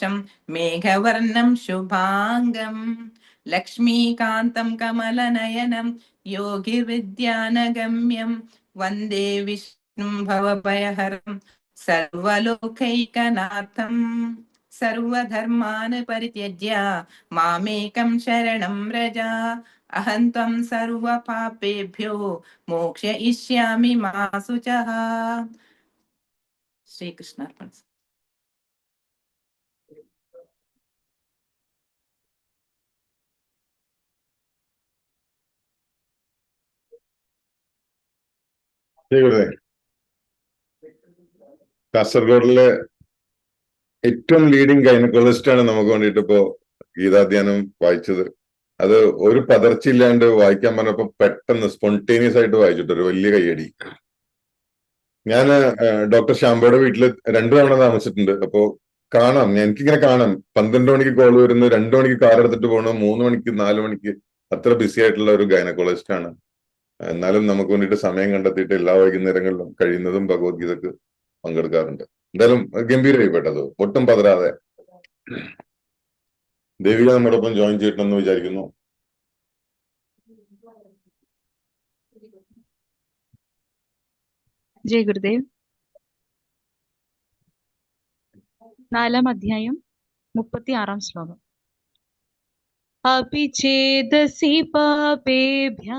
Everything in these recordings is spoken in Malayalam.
शीर्षं मेघवर्णं शुभाङ्गम् लक्ष्मीकान्तं कमलनयनं, योगिविद्यानगम्यं, वंदे विष्णुं भवभयहरं सर्वलोकैकनाथम् सर्वधर्मान् परित्यज्य मामेकं शरणं व्रजा, अहं त्वं सर्वपापेभ्यो मोक्षयिष्यामि मा शुचः। श्रीकृष्णार्पणम्। ഇവിടെ കാസർഗോഡിലെ ഏറ്റവും ലീഡിങ് ഗൈനക്കോളജിസ്റ്റ് ആണ് നമുക്ക് വേണ്ടിയിട്ട് ഇപ്പോ ഗീതാധ്യാനം വായിച്ചത്. അത് ഒരു പതർച്ചയില്ലാണ്ട് വായിക്കാൻ പറഞ്ഞപ്പോ പെട്ടെന്ന് സ്പോണ്ടേനിയസ് ആയിട്ട് വായിച്ചിട്ട് ഒരു വലിയ കയ്യടി. ഞാൻ ഡോക്ടർ ശാമ്പയുടെ വീട്ടിൽ രണ്ടു തവണ താമസിച്ചിട്ടുണ്ട്. അപ്പോ കാണാം. എനിക്കിങ്ങനെ കാണാം. പന്ത്രണ്ട് മണിക്ക് കോൾ വരുന്നു. രണ്ടു മണിക്ക് കാർ എടുത്തിട്ട് പോകണം മൂന്ന് മണിക്ക് നാല് മണിക്ക് അത്ര ബിസി ആയിട്ടുള്ള ഒരു ഗൈനക്കോളജിസ്റ്റ് ആണ്. എന്നാലും നമുക്ക് വേണ്ടിയിട്ട് സമയം കണ്ടെത്തിയിട്ട് എല്ലാ വൈകുന്നേരങ്ങളിലും കഴിയുന്നതും ഭഗവത്ഗീതക്ക് പങ്കെടുക്കാറുണ്ട്. എന്തായാലും ഗംഭീരമായി പെട്ടത് ഒട്ടും പതരാതെ. ദേവിക നമ്മോടൊപ്പം ജോയിൻ ചെയ്യണമെന്ന് വിചാരിക്കുന്നു. ജയ് ഗുരുദേവ്. നാലാം അധ്യായം മുപ്പത്തി ആറാം ശ്ലോകം. അപി ചേതസി പാപേഭ്യ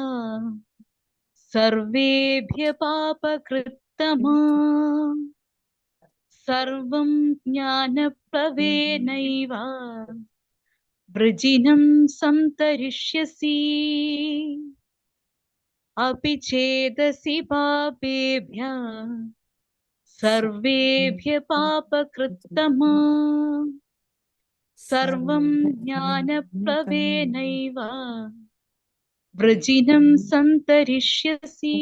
सर्वेभ्य पापकृत्तमा। सर्वं ज्ञानप्लवेनैव वृजिनं सन्तरिष्यसि। अपि चेदसि पापेभ्य। सर्वेभ्य पापकृत्तमा। सर्वं ज्ञानप्लवेनैव വൃജിനം സന്തരിഷ്യസി.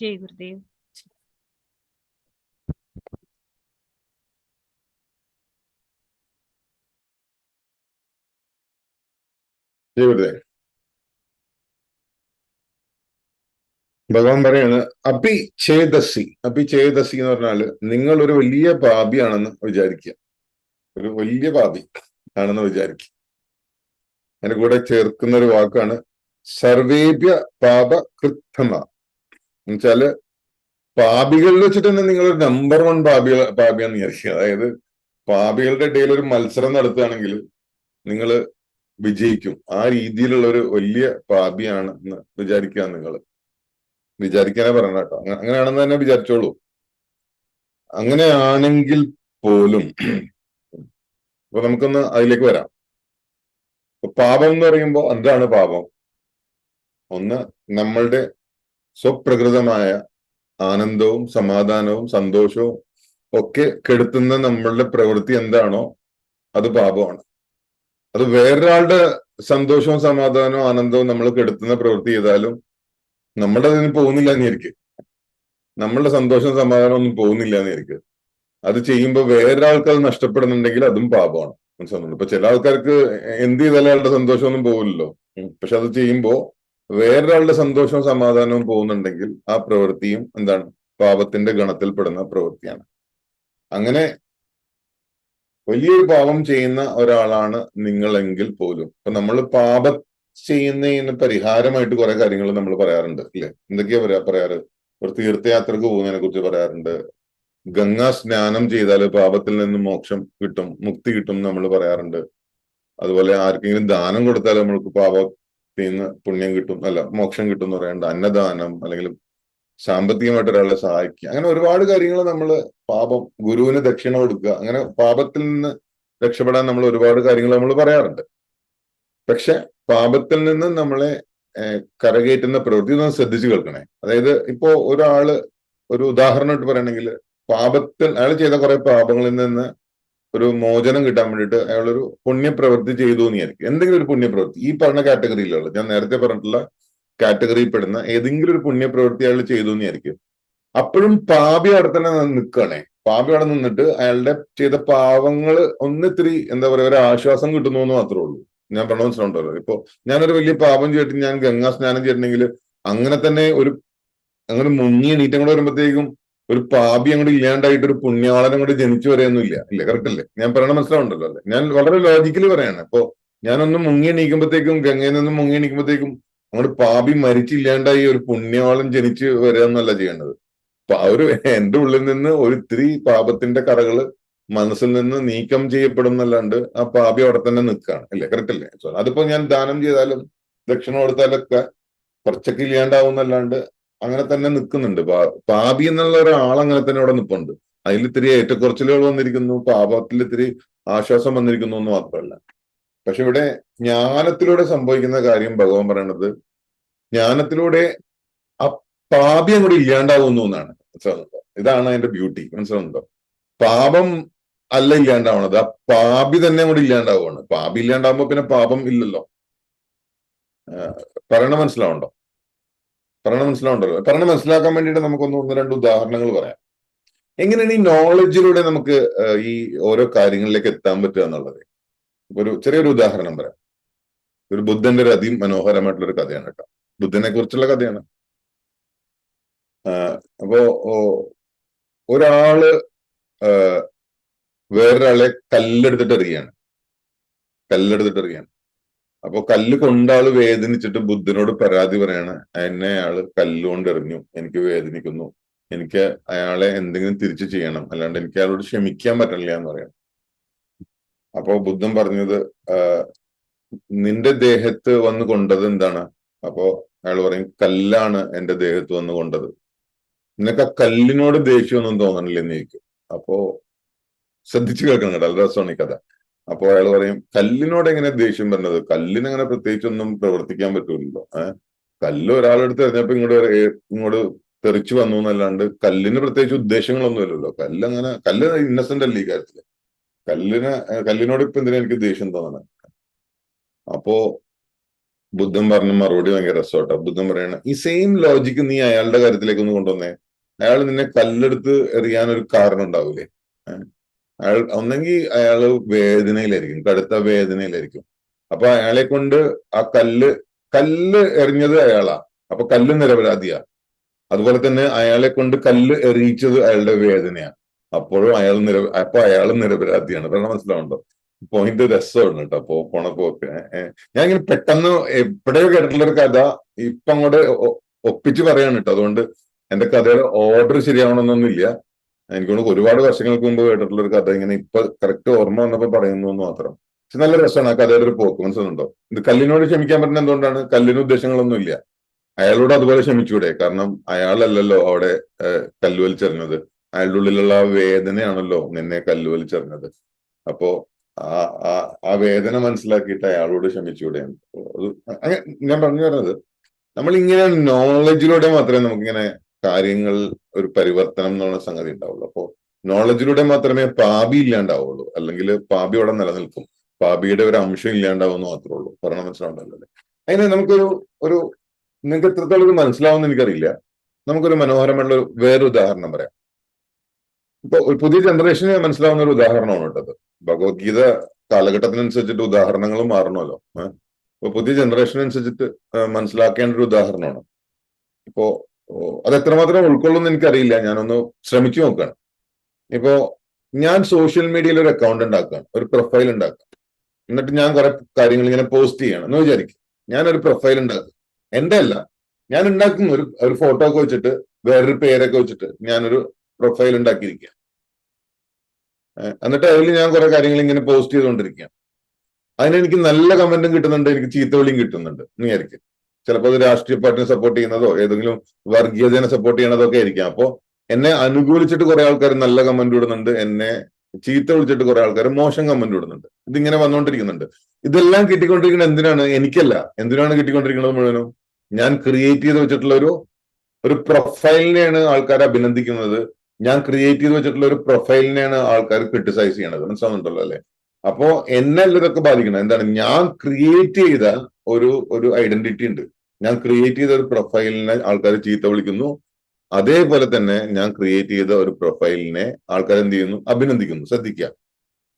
ജയ ഗുരുദേവ്. ഭഗവാൻ പറയാണ് അപി ഛേദസി അപി ഛേദസി എന്ന് പറഞ്ഞാൽ നിങ്ങൾ ഒരു വലിയ പാപിയാണെന്ന് വിചാരിക്കുക. ഒരു വലിയ പാപി ആണെന്ന് വിചാരിക്കുക. അതിന്റെ കൂടെ ചേർക്കുന്ന ഒരു വാക്കാണ് സർവേഭ്യ പാപ കൃത്തമ എന്നുവെച്ചാൽ പാപികളിൽ വെച്ചിട്ട് തന്നെ നിങ്ങൾ നമ്പർ വൺ പാപികൾ പാപിയാന്ന് വിചാരിക്കുക. അതായത് പാപികളുടെ ഇടയിൽ ഒരു മത്സരം നടത്തുകയാണെങ്കിൽ നിങ്ങൾ വിജയിക്കും. ആ രീതിയിലുള്ള ഒരു വലിയ പാപിയാണ് എന്ന് വിചാരിക്കുക നിങ്ങൾ വിചാരിക്കാനേ പറയണം കേട്ടോ. അങ്ങ- അങ്ങനെയാണെന്ന് തന്നെ വിചാരിച്ചോളൂ. അങ്ങനെയാണെങ്കിൽ പോലും അപ്പൊ നമുക്കൊന്ന് അതിലേക്ക് വരാം. പാപം എന്ന് പറയുമ്പോൾ എന്താണ് പാപം? ഒന്ന് നമ്മളുടെ സ്വപ്രകൃതമായ ആനന്ദവും സമാധാനവും സന്തോഷവും ഒക്കെ കെടുത്തുന്ന നമ്മളുടെ പ്രവൃത്തി എന്താണോ അത് പാപമാണ്. അത് വേറൊരാളുടെ സന്തോഷവും സമാധാനവും ആനന്ദവും നമ്മൾ കെടുത്തുന്ന പ്രവൃത്തി ചെയ്താലും നമ്മുടെ അതിന് പോകുന്നില്ല എന്നിരിക്കും നമ്മളുടെ സന്തോഷവും സമാധാനവും ഒന്നും പോകുന്നില്ല എന്നിരിക്കും അത് ചെയ്യുമ്പോൾ വേറൊരാൾക്ക് അത് നഷ്ടപ്പെടുന്നുണ്ടെങ്കിൽ അതും പാപമാണ്. മനസ്സിലാവുന്നുണ്ട്. ഇപ്പൊ ചില ആൾക്കാർക്ക് എന്ത് ചെയ്താലും അയാളുടെ സന്തോഷമൊന്നും പോകില്ലല്ലോ. പക്ഷെ അത് ചെയ്യുമ്പോ വേറൊരാളുടെ സന്തോഷവും സമാധാനവും പോകുന്നുണ്ടെങ്കിൽ ആ പ്രവൃത്തിയും എന്താണ്? പാപത്തിന്റെ ഗണത്തിൽപ്പെടുന്ന പ്രവൃത്തിയാണ്. അങ്ങനെ വലിയൊരു പാപം ചെയ്യുന്ന ഒരാളാണ് നിങ്ങളെങ്കിൽ പോലും. ഇപ്പൊ നമ്മൾ പാപ ചെയ്യുന്നതിന് പരിഹാരമായിട്ട് കുറെ കാര്യങ്ങൾ നമ്മൾ പറയാറുണ്ട് അല്ലെ? എന്തൊക്കെയാ പറയാ പറയാറ്? ഒരു തീർത്ഥയാത്രക്ക് പോകുന്നതിനെ കുറിച്ച് പറയാറുണ്ട്. ഗംഗാ സ്നാനം ചെയ്താൽ പാപത്തിൽ നിന്ന് മോക്ഷം കിട്ടും മുക്തി കിട്ടും നമ്മൾ പറയാറുണ്ട്. അതുപോലെ ആർക്കെങ്കിലും ദാനം കൊടുത്താൽ നമ്മൾക്ക് പാപത്തിൽ നിന്ന് പുണ്യം കിട്ടും അല്ല മോക്ഷം കിട്ടും എന്ന് പറയാറുണ്ട്. അന്നദാനം അല്ലെങ്കിൽ സാമ്പത്തികമായിട്ട് ഒരാളെ സഹായിക്കുക. അങ്ങനെ ഒരുപാട് കാര്യങ്ങൾ നമ്മൾ പാപം ഗുരുവിന് ദക്ഷിണ കൊടുക്കുക. അങ്ങനെ പാപത്തിൽ നിന്ന് രക്ഷപ്പെടാൻ നമ്മൾ ഒരുപാട് കാര്യങ്ങൾ നമ്മൾ പറയാറുണ്ട്. പക്ഷെ പാപത്തിൽ നിന്ന് നമ്മളെ കരകയറ്റുന്ന പ്രവൃത്തി ഒന്ന് ശ്രദ്ധിച്ചു കേൾക്കണേ. അതായത് ഇപ്പോ ഒരാൾ ഒരു ഉദാഹരണമായിട്ട് പറയണെങ്കിൽ പാപത്തിൽ അയാൾ ചെയ്ത കുറെ പാപങ്ങളിൽ നിന്ന് ഒരു മോചനം കിട്ടാൻ വേണ്ടിയിട്ട് അയാളൊരു പുണ്യപ്രവൃത്തി ചെയ്തു എന്ന് വിചാരിക്കും എന്തെങ്കിലും ഒരു പുണ്യപ്രവൃത്തി. ഈ പറഞ്ഞ കാറ്റഗറിയിലുള്ള ഞാൻ നേരത്തെ പറഞ്ഞിട്ടുള്ള കാറ്റഗറിയിൽ പെടുന്ന ഏതെങ്കിലും ഒരു പുണ്യപ്രവൃത്തി അയാൾ ചെയ്തു എന്ന് വിചാരിക്കും അപ്പോഴും പാപി അവിടെ തന്നെ നിൽക്കണേ പാപി അവിടെ നിന്നിട്ട് അയാളുടെ ചെയ്ത പാവങ്ങൾ ഒന്നിത്തിരി എന്താ പറയുക ഒരു ആശ്വാസം കിട്ടുന്നു എന്ന് മാത്രമേ ഉള്ളൂ. ഞാൻ പറഞ്ഞ മനസ്സിലുണ്ടല്ലോ ഇപ്പൊ ഞാനൊരു വലിയ പാപം ചെയ്തിട്ട് ഞാൻ ഗംഗാ സ്നാനം ചെയ്തിട്ടുണ്ടെങ്കിൽ അങ്ങനെ തന്നെ ഒരു അങ്ങനെ മുങ്ങി നീറ്റം കൂടെ വരുമ്പോഴത്തേക്കും ഒരു പാപി അങ്ങോട്ട് ഇല്ലാണ്ടായിട്ട് ഒരു പുണ്യാളൻ അങ്ങോട്ട് ജനിച്ചു വരെയൊന്നും ഇല്ല കറക്റ്റ് അല്ലേ? ഞാൻ പറയണ മനസ്സിലാവുണ്ടല്ലോ അല്ലേ? ഞാൻ വളരെ ലോജിക്കലി പറയാണ്. അപ്പോ ഞാനൊന്ന് മുങ്ങി എണീക്കുമ്പോഴത്തേക്കും ഗംഗയിൽ നിന്ന് മുങ്ങി എണീക്കുമ്പോഴത്തേക്കും അങ്ങോട്ട് പാപി മരിച്ചില്ലാണ്ടായി ഒരു പുണ്യാളൻ ജനിച്ചു വരിക എന്നല്ല ചെയ്യേണ്ടത്. ഒരു എന്റെ ഉള്ളിൽ നിന്ന് ഒരു ഇത്തിരി പാപത്തിന്റെ കറകൾ മനസ്സിൽ നിന്ന് നീക്കം ചെയ്യപ്പെടുന്നല്ലാണ്ട് ആ പാപി അവിടെ തന്നെ നിൽക്കുകയാണ്. അല്ലേ? കറക്റ്റ് അല്ലേ? അതിപ്പോ ഞാൻ ദാനം ചെയ്താലും ദക്ഷിണ കൊടുത്താലൊക്കെ കുറച്ചൊക്കെ ഇല്ലാണ്ടാവുന്നല്ലാണ്ട് അങ്ങനെ തന്നെ നിൽക്കുന്നുണ്ട് പാപി എന്നുള്ള ഒരാൾ അങ്ങനെ തന്നെ അവിടെ നിൽപ്പുണ്ട് അതിൽ ഇത്തിരി ഏറ്റക്കുറച്ചിലുകൾ വന്നിരിക്കുന്നു. പാപത്തിൽ ഇത്തിരി ആശ്വാസം വന്നിരിക്കുന്നു എന്ന് മാത്രമല്ല. പക്ഷെ ഇവിടെ ജ്ഞാനത്തിലൂടെ സംഭവിക്കുന്ന കാര്യം ഭഗവാൻ പറയണത് ജ്ഞാനത്തിലൂടെ ആ പാപി അങ്ങോട്ട് ഇല്ലാണ്ടാവുന്നു എന്നാണ്. മനസ്സിലാവുന്നുണ്ടോ? ഇതാണ് അതിന്റെ ബ്യൂട്ടി മനസ്സിലാവുന്നുണ്ടോ? പാപം അല്ല ഇല്ലാണ്ടാവണത്. ആ പാപി തന്നെ അങ്ങോട്ട് ഇല്ലാണ്ടാവുകയാണ്. പാപി ഇല്ലാണ്ടാവുമ്പോ പിന്നെ പാപം ഇല്ലല്ലോ. പറയണ മനസ്സിലാവുണ്ടോ പറയണ മനസ്സിലാവുണ്ടല്ലോ പറയണ മനസ്സിലാക്കാൻ വേണ്ടിയിട്ട് നമുക്കൊന്ന് ഒന്ന് രണ്ട് ഉദാഹരണങ്ങൾ പറയാം. എങ്ങനെയാണ് ഈ നോളജിലൂടെ നമുക്ക് ഈ ഓരോ കാര്യങ്ങളിലേക്ക് എത്താൻ പറ്റുക എന്നുള്ളത്? ഒരു ചെറിയൊരു ഉദാഹരണം പറയാം. ഒരു ബുദ്ധന്റെ ഒരു അതിമനോഹരമായിട്ടുള്ള ഒരു കഥയാണ് കേട്ടോ. ബുദ്ധനെ കുറിച്ചുള്ള കഥയാണ്. അപ്പോ ഒരാൾ വേറൊരാളെ കല്ലെടുത്തിട്ട് എറിയാണ്. കല്ലെടുത്തിട്ട് എറിയാണ്. അപ്പൊ കല്ല് കൊണ്ടാൾ വേദനിച്ചിട്ട് ബുദ്ധനോട് പരാതി പറയാണ്. എന്നെ അയാൾ കല്ലുകൊണ്ട് എറിഞ്ഞു. എനിക്ക് വേദനിക്കുന്നു. എനിക്ക് അയാളെ എന്തെങ്കിലും തിരിച്ചു ചെയ്യണം. അല്ലാണ്ട് എനിക്ക് അയാളോട് ക്ഷമിക്കാൻ പറ്റില്ല എന്ന് പറയാം അപ്പോ ബുദ്ധൻ പറഞ്ഞത് നിന്റെ ദേഹത്ത് വന്ന് കൊണ്ടത് എന്താണ്? അപ്പോ അയാൾ പറയും കല്ലാണ് എന്റെ ദേഹത്ത് വന്ന് കൊണ്ടത്. നിനക്ക് ആ കല്ലിനോട് ദേഷ്യമൊന്നും തോന്നണില്ലെന്ന് ചോദിക്കും. അപ്പോ ശ്രദ്ധിച്ചു കേൾക്കണം കേട്ടോ. നല്ല രസമാണ് ഈ കഥ. അപ്പോ അയാൾ പറയും കല്ലിനോട് എങ്ങനെ ദേഷ്യം വരുന്നത് കല്ലിനങ്ങനെ പ്രത്യേകിച്ചൊന്നും പ്രവർത്തിക്കാൻ പറ്റൂലല്ലോ. ഏഹ് കല്ല് ഒരാളെടുത്ത് എറിഞ്ഞപ്പോ ഇങ്ങോട്ട് ഇങ്ങോട്ട് തെറിച്ചു വന്നു എന്നല്ലാണ്ട് കല്ലിന് പ്രത്യേകിച്ച് ഉദ്ദേശങ്ങളൊന്നും ഇല്ലല്ലോ കല്ലങ്ങനെ കല്ല് ഇന്നസെന്റ് അല്ല ഈ കാര്യത്തിൽ? കല്ലിന് കല്ലിനോട് ഇപ്പൊ എന്തിനാ എനിക്ക് ദേഷ്യം തോന്നണേ? അപ്പോ ബുദ്ധം പറഞ്ഞ മറുപടി ഭയങ്കര രസമാട്ടോ ബുദ്ധൻ പറയണ ഈ സെയിം ലോജിക്ക് നീ അയാളുടെ കാര്യത്തിലേക്ക് ഒന്ന് കൊണ്ടുവന്നേ. അയാൾ നിന്നെ കല്ലെടുത്ത് എറിയാൻ ഒരു കാരണം ഉണ്ടാവൂലേ? ഏഹ് അയാൾ ഒന്നെങ്കിൽ അയാൾ വേദനയിലായിരിക്കും കടുത്ത വേദനയിലായിരിക്കും. അപ്പൊ അയാളെ കൊണ്ട് ആ കല്ല് കല്ല് എറിഞ്ഞത് അയാളാ. അപ്പൊ കല്ല് നിരപരാധിയാ. അതുപോലെ തന്നെ അയാളെ കൊണ്ട് കല്ല് എറിയിച്ചത് അയാളുടെ വേദനയാ. അപ്പോഴും അയാൾ നിര അപ്പൊ അയാൾ നിരപരാധിയാണ്. പറഞ്ഞ മനസ്സിലാവുണ്ടോ? പോയിന്റ് രസമാണ് കേട്ടോ. പോ പോക്ക്. ഞാൻ ഇങ്ങനെ പെട്ടെന്ന് എപ്പോഴയോ കേട്ടിട്ടുള്ള ഒരു കഥ ഇപ്പൊ അങ്ങോട്ട് ഒപ്പിച്ച് പറയാണ് കേട്ടോ. അതുകൊണ്ട് എന്റെ കഥയുടെ ഓർഡർ ശരിയാവണമെന്നൊന്നുമില്ല. എനിക്ക് തോന്നുന്നു ഒരുപാട് വർഷങ്ങൾക്ക് മുമ്പ് കേട്ടിട്ടുള്ള ഒരു കഥ ഇങ്ങനെ ഇപ്പൊ കറക്റ്റ് ഓർമ്മ വന്നപ്പോ പറയുന്നു എന്ന് മാത്രം. പക്ഷെ നല്ല രസമാണ് ആ കഥയുടെ ഒരു പോക്ക് മനസ്സിലുണ്ടോ ഇത് കല്ലിനോട് ക്ഷമിക്കാൻ പറ്റുന്ന എന്തുകൊണ്ടാണ്? കല്ലിന് ഉദ്ദേശങ്ങളൊന്നും ഇല്ല അയാളോട് അതുപോലെ ക്ഷമിച്ചൂടെ? കാരണം അയാളല്ലല്ലോ അവിടെ കല്ല് വലിച്ചെറിഞ്ഞത് അയാളുടെ ഉള്ളിലുള്ള ആ വേദനയാണല്ലോ നിന്നെ കല്ല് വലിച്ചെറിഞ്ഞത് അപ്പോ ആ ആ ആ വേദന മനസ്സിലാക്കിയിട്ട് അയാളോട് ക്ഷമിച്ചൂടെ? ഞാൻ പറഞ്ഞു വരുന്നത് നമ്മൾ ഇങ്ങനെ നോളജിലൂടെ മാത്രമേ നമുക്കിങ്ങനെ കാര്യങ്ങൾ ഒരു പരിവർത്തനം എന്നുള്ള സംഗതി ഉണ്ടാവുള്ളൂ. അപ്പോൾ നോളജിലൂടെ മാത്രമേ പാപി ഇല്ലാണ്ടാവുള്ളൂ. അല്ലെങ്കിൽ പാപി അവിടെ നിലനിൽക്കും. പാപിയുടെ ഒരു അംശം ഇല്ലാണ്ടാവുമെന്ന് മാത്രമേ ഉള്ളൂ. പറഞ്ഞ മനസ്സിലാവുണ്ടല്ലോ അല്ലേ? അതിന് നമുക്കൊരു ഒരു നിങ്ങൾക്ക് എത്രത്തോളം ഇത് മനസ്സിലാവുമെന്ന് എനിക്കറിയില്ല. നമുക്കൊരു മനോഹരമായിട്ടുള്ള വേറെ ഉദാഹരണം പറയാം. ഇപ്പൊ ഒരു പുതിയ ജനറേഷന് മനസ്സിലാവുന്ന ഒരു ഉദാഹരണമാണ് കേട്ടത് ഭഗവത്ഗീത കാലഘട്ടത്തിനനുസരിച്ചിട്ട് ഉദാഹരണങ്ങൾ മാറണമല്ലോ. ഇപ്പൊ പുതിയ ഏഹ് മനസ്സിലാക്കേണ്ട ഒരു ഉദാഹരണമാണ്. ഇപ്പോ അത് എത്രമാത്രം ഉൾക്കൊള്ളുമെന്ന് എനിക്കറിയില്ല. ഞാനൊന്ന് ശ്രമിച്ചു നോക്കുകയാണ് ഇപ്പോ ഞാൻ സോഷ്യൽ മീഡിയയിൽ ഒരു അക്കൗണ്ട് ഉണ്ടാക്കുകയാണ്. ഒരു പ്രൊഫൈൽ ഉണ്ടാക്കുക എന്നിട്ട് ഞാൻ കുറെ കാര്യങ്ങൾ ഇങ്ങനെ പോസ്റ്റ് ചെയ്യണം എന്ന് വിചാരിക്കും. ഞാനൊരു പ്രൊഫൈൽ ഉണ്ടാക്കും. എന്റെ അല്ല. ഞാൻ ഉണ്ടാക്കുന്ന ഒരു ഒരു ഫോട്ടോ ഒക്കെ വെച്ചിട്ട് വേറൊരു പേരൊക്കെ വെച്ചിട്ട് ഞാനൊരു പ്രൊഫൈൽ ഉണ്ടാക്കിയിരിക്കുക എന്നിട്ട് അതിൽ ഞാൻ കുറെ കാര്യങ്ങൾ ഇങ്ങനെ പോസ്റ്റ് ചെയ്തുകൊണ്ടിരിക്കുകയാണ്. അതിന് എനിക്ക് നല്ല കമന്റും കിട്ടുന്നുണ്ട്. എനിക്ക് ചീത്തവിളിയും കിട്ടുന്നുണ്ട്. എന്ന് വിചാരിക്കും. ചിലപ്പോൾ അത് രാഷ്ട്രീയ പാർട്ടിനെ സപ്പോർട്ട് ചെയ്യുന്നതോ ഏതെങ്കിലും വർഗീയതനെ സപ്പോർട്ട് ചെയ്യണതോ ഒക്കെ ആയിരിക്കാം. അപ്പോ എന്നെ അനുകൂലിച്ചിട്ട് കുറെ ആൾക്കാർ നല്ല കമന്റ് ഇടുന്നുണ്ട് എന്നെ ചീത്ത വിളിച്ചിട്ട് കുറെ ആൾക്കാർ മോശം കമന്റ് ഇടുന്നുണ്ട്. ഇതിങ്ങനെ വന്നുകൊണ്ടിരിക്കുന്നുണ്ട് ഇതെല്ലാം കിട്ടിക്കൊണ്ടിരിക്കുന്നത് എന്തിനാണ്? എനിക്കല്ല. എന്തിനാണ് കിട്ടിക്കൊണ്ടിരിക്കുന്നത് മുഴുവനും? ഞാൻ ക്രിയേറ്റ് ചെയ്ത് വെച്ചിട്ടുള്ള ഒരു ഒരു പ്രൊഫൈലിനെയാണ് ആൾക്കാർ അഭിനന്ദിക്കുന്നത്. ഞാൻ ക്രിയേറ്റ് ചെയ്ത് വെച്ചിട്ടുള്ള ഒരു പ്രൊഫൈലിനെയാണ് ആൾക്കാർ ക്രിട്ടിസൈസ് ചെയ്യണത്. മനസ്സിലാവുന്നുണ്ടല്ലോ അല്ലെ? അപ്പോ എന്നെ ഇതൊക്കെ ബാധിക്കണം എന്താണ്? ഞാൻ ക്രിയേറ്റ് ചെയ്ത ഒരു ഒരു ഐഡന്റിറ്റി ഉണ്ട്. ഞാൻ ക്രിയേറ്റ് ചെയ്ത ഒരു പ്രൊഫൈലിനെ ആൾക്കാർ ചീത്ത വിളിക്കുന്നു. അതേപോലെ തന്നെ ഞാൻ ക്രിയേറ്റ് ചെയ്ത ഒരു പ്രൊഫൈലിനെ ആൾക്കാർ എന്ത് ചെയ്യുന്നു? അഭിനന്ദിക്കുന്നു. ശ്രദ്ധിക്കുക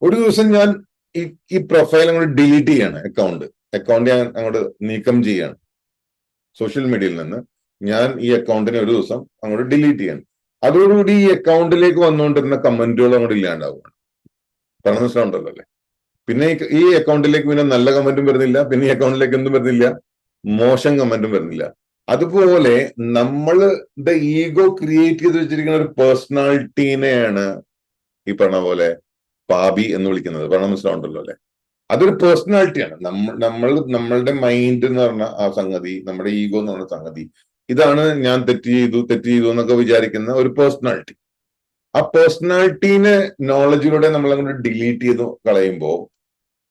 ഒരു ദിവസം ഞാൻ ഈ ഈ പ്രൊഫൈൽ അങ്ങോട്ട് ഡിലീറ്റ് ചെയ്യാണ് അക്കൗണ്ട് അക്കൗണ്ട് ഞാൻ അങ്ങോട്ട് നീക്കം ചെയ്യാണ്. സോഷ്യൽ മീഡിയയിൽ നിന്ന് ഞാൻ ഈ അക്കൗണ്ടിനെ ഒരു ദിവസം അങ്ങോട്ട് ഡിലീറ്റ് ചെയ്യാണ്. അതോടുകൂടി ഈ അക്കൗണ്ടിലേക്ക് വന്നുകൊണ്ടിരുന്ന കമന്റുകൾ അങ്ങോട്ട് ഇല്ലാണ്ടാവുകയാണ്. പറഞ്ഞ മനസ്സിലാവുണ്ടല്ലോ അല്ലേ? പിന്നെ ഈ- അക്കൗണ്ടിലേക്ക് പിന്നെ നല്ല കമന്റും വരുന്നില്ല. പിന്നെ ഈ അക്കൗണ്ടിലേക്ക് എന്തും വരുന്നില്ല. മോശം കമന്റും വരുന്നില്ല. അതുപോലെ നമ്മളുടെ ഈഗോ ക്രിയേറ്റ് ചെയ്ത് വെച്ചിരിക്കുന്ന ഒരു പേഴ്സണാലിറ്റീനെയാണ് ഈ പറഞ്ഞ പോലെ പാപി എന്ന് വിളിക്കുന്നത്. പറഞ്ഞ മനസ്സിലാവുണ്ടല്ലോ അല്ലെ? അതൊരു പേഴ്സണാലിറ്റിയാണ്. നമ്മൾ നമ്മൾ നമ്മളുടെ മൈൻഡ് എന്ന് പറഞ്ഞ ആ സംഗതി നമ്മുടെ ഈഗോ എന്ന് പറഞ്ഞ സംഗതി ഇതാണ് ഞാൻ തെറ്റ് ചെയ്തു തെറ്റ് ചെയ്തു എന്നൊക്കെ വിചാരിക്കുന്ന ഒരു പേഴ്സണാലിറ്റി. ആ പേഴ്സണാലിറ്റീനെ നോളജിലൂടെ നമ്മൾ അങ്ങോട്ട് ഡിലീറ്റ് ചെയ്ത് കളയുമ്പോൾ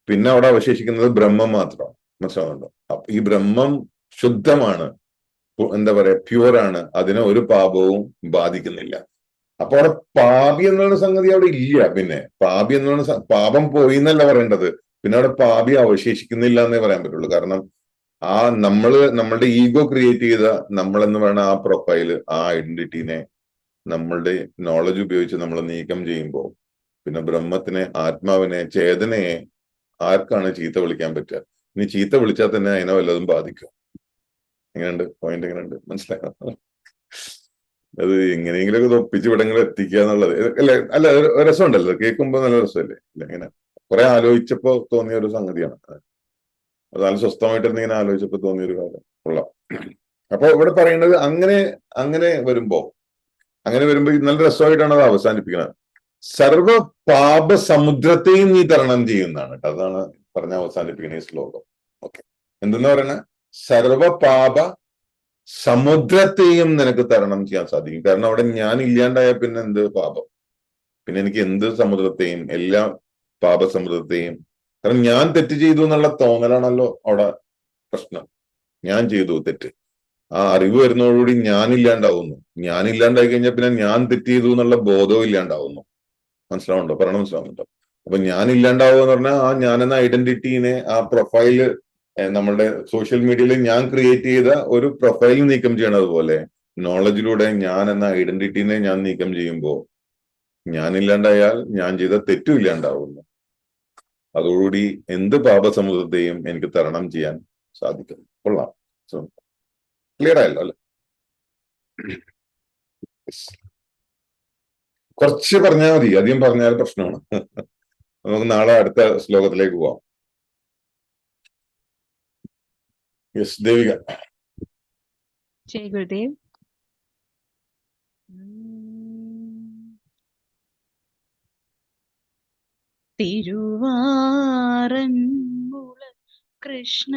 പിന്നെ അവിടെ അവശേഷിക്കുന്നത് ബ്രഹ്മം മാത്രമാണ്. മനസ്സിലാവുന്നുണ്ടോ? ഈ ബ്രഹ്മം ശുദ്ധമാണ്. എന്താ പറയാ പ്യുവറാണ്. അതിനെ ഒരു പാപവും ബാധിക്കുന്നില്ല. അപ്പൊ അവിടെ പാപി എന്നുള്ള സംഗതി അവിടെ ഇല്ല. പിന്നെ പാപി എന്നുള്ള പാപം പോയി എന്നല്ല പറയേണ്ടത്. പിന്നെ അവിടെ പാപി അവശേഷിക്കുന്നില്ല എന്നേ പറയാൻ പറ്റുള്ളൂ. കാരണം ആ നമ്മൾ നമ്മളുടെ ഈഗോ ക്രിയേറ്റ് ചെയ്ത നമ്മളെന്ന് പറയുന്ന ആ പ്രൊഫൈൽ ആ ഐഡന്റിറ്റീനെ നമ്മളുടെ നോളജ് ഉപയോഗിച്ച് നമ്മൾ നീക്കം ചെയ്യുമ്പോൾ പിന്നെ ബ്രഹ്മത്തിനെ ആത്മാവിനെ ചേതനയെ ആർക്കാണ് ചീത്ത വിളിക്കാൻ പറ്റുക? ഇനി ചീത്ത വിളിച്ചാൽ തന്നെ അതിനെ വല്ലതും ബാധിക്കും. എങ്ങനെയുണ്ട്? പോയിന്റ് എങ്ങനെയുണ്ട്? മനസ്സിലാക്കാം അത് എങ്ങനെയെങ്കിലുമൊക്കെ ഒപ്പിച്ച് ഇവിടങ്ങൾ എത്തിക്കുക എന്നുള്ളത്. അല്ലെ? അല്ല ഒരു രസമുണ്ടല്ലോ. കേൾക്കുമ്പോൾ നല്ല രസമല്ലേ? ഇല്ല ഇങ്ങനെ കുറെ ആലോചിച്ചപ്പോ തോന്നിയ ഒരു സംഗതിയാണ് അത്. നല്ല സ്വസ്ഥമായിട്ടിരുന്ന് ഇങ്ങനെ ആലോചിച്ചപ്പോ തോന്നിയ ഒരു കാര്യം. കൊള്ളാം. അപ്പൊ ഇവിടെ പറയുന്നത് അങ്ങനെ അങ്ങനെ വരുമ്പോ അങ്ങനെ വരുമ്പോ നല്ല രസമായിട്ടാണ് അത് അവസാനിപ്പിക്കുന്നത്. സർവ പാപ സമുദ്രത്തെയും നീ തരണം ചെയ്യുന്നതാണ് കേട്ടോ. അതാണ് പറഞ്ഞ അവസാനിപ്പിക്കുന്ന ഈ ശ്ലോകം. ഓക്കെ എന്തെന്ന് പറയുന്നത് സർവപാപ സമുദ്രത്തെയും നിനക്ക് തരണം ചെയ്യാൻ സാധിക്കും. കാരണം അവിടെ ഞാൻ ഇല്ലാണ്ടായ പിന്നെ എന്ത് പാപം? പിന്നെ എനിക്ക് എന്ത് സമുദ്രത്തെയും എല്ലാ പാപസമുദ്രത്തെയും കാരണം ഞാൻ തെറ്റ് ചെയ്തു എന്നുള്ള തോന്നലാണല്ലോ അവിടെ പ്രശ്നം. ഞാൻ ചെയ്തു തെറ്റ്. ആ അറിവ് വരുന്നതോടുകൂടി ഞാൻ ഇല്ലാണ്ടായി കഴിഞ്ഞാൽ പിന്നെ ഞാൻ തെറ്റ് ചെയ്തു എന്നുള്ള ബോധവും ഇല്ലാണ്ടാവുന്നു. മനസ്സിലാവുന്നുണ്ടോ? പറയണം മനസ്സിലാവുന്നുണ്ടോ? അപ്പൊ ഞാൻ ഇല്ലാണ്ടാവുക എന്ന് പറഞ്ഞാൽ ആ ഞാൻ എന്ന ഐഡന്റിറ്റീനെ ആ പ്രൊഫൈൽ നമ്മളുടെ സോഷ്യൽ മീഡിയയിൽ ഞാൻ ക്രിയേറ്റ് ചെയ്ത ഒരു പ്രൊഫൈൽ നീക്കം ചെയ്യണത് പോലെ നോളജിലൂടെ ഞാൻ എന്ന ഐഡന്റിറ്റീനെ ഞാൻ നീക്കം ചെയ്യുമ്പോൾ ഞാനില്ലാണ്ടായാൽ ഞാൻ ചെയ്ത തെറ്റും ഇല്ലാണ്ടാവുന്നു. അതോടുകൂടി എന്ത് പാപസമുദ്രത്തെയും എനിക്ക് തരണം ചെയ്യാൻ സാധിക്കും. കൊള്ളാം. ക്ലിയർ ആയല്ലോ അല്ലെ? കുറച്ച് പറഞ്ഞാൽ മതി. അധികം പറഞ്ഞാൽ പ്രശ്നമാണ്. നമുക്ക് നാളെ അടുത്ത ശ്ലോകത്തിലേക്ക് പോവാം. യെസ് ദേവിക. ജയ് ഗുരുദേവ്. തിരുവാറന്മുള കൃഷ്ണ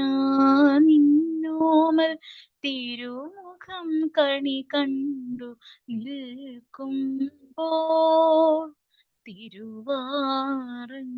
നിന്നോമൽ തിരുമുഖം കണി കണ്ടു നിൽക്കുമ്പോൾ തിരുവാറൻ